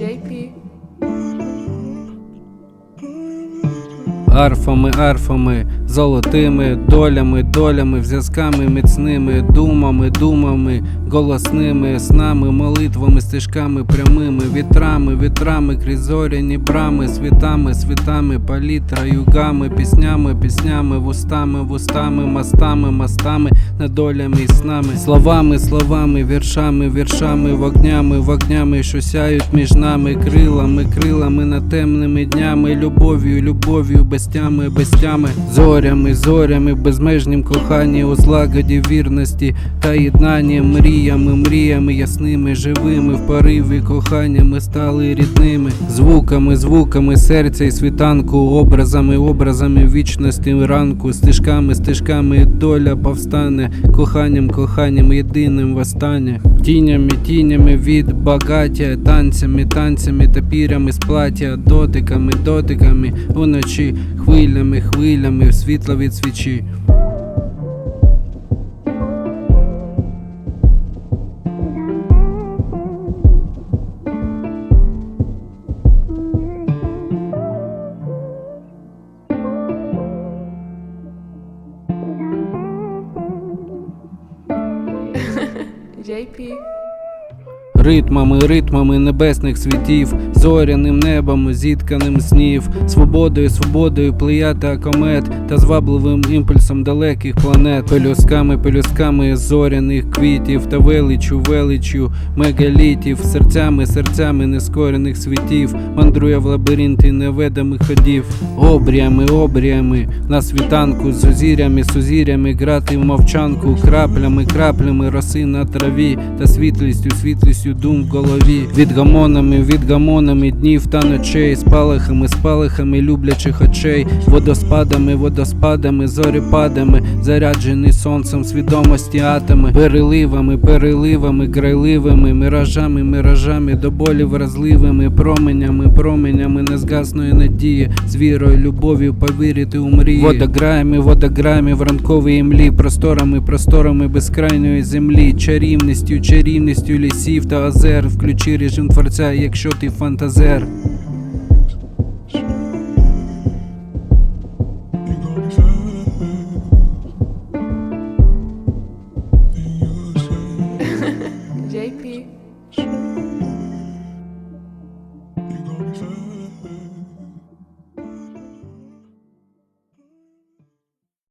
JP. Арфами, арфами, золотими долями, долями, зв'язками міцними, думами, думами, голосними, снами, молитвами, стежками прямими, вітрами, вітрами, крізь зоряні брами, світами, світами, палітра, югами, піснями, піснями, вустами, вустами, мостами, мостами, долями і снами, словами, словами, віршами, віршами, вогнями, вогнями, що сяють між нами, крилами, крилами над темними днями, любов'ю, любов'ю, без тями, без тями, зорями, зорями, безмежнім коханні, у злагоді вірності та єднанні, мріями, мріями, ясними, живими, в пориві кохання ми стали рідними, звуками, звуками серця і світанку, образами, образами вічності. Ранку, стежками, стежками доля повстане, коханням, коханням єдиним востаннє, тінями, тінями від багаття, танцями, танцями та пірями з плаття, дотиками, дотиками уночі, хвилями, хвилями, світла від свічі. JP. Ритмами, ритмами небесних світів, зоряним небом, зітканим снів, свободою, свободою плеяти комет та звабливим імпульсом далеких планет, пелюсками, пелюсками зоряних квітів та величу, величю мегалітів, серцями, серцями нескорених світів, мандрує в лабіринти неведомих ходів, обріями, обріями на світанку, з озірями, сузірями грати в мовчанку, краплями, краплями роси на траві та світлістю, світлістю дум в голові, відгамонами, відгамонами днів та ночей, спалахами, спалахами люблячих очей, водоспадами, водоспадами, зоріпадами, заряджений сонцем свідомості атоми, переливами, переливами, грайливими, миражами, миражами, до болі вразливими, променями, променями незгасної надії, з вірою, любов'ю повірити у мрії, водограями, водограями в ранковій імлі, просторами, просторами безкрайньої землі, чарівністю, чарівністю лісів та озер, включи режим творця, якщо ти фантазер. JP.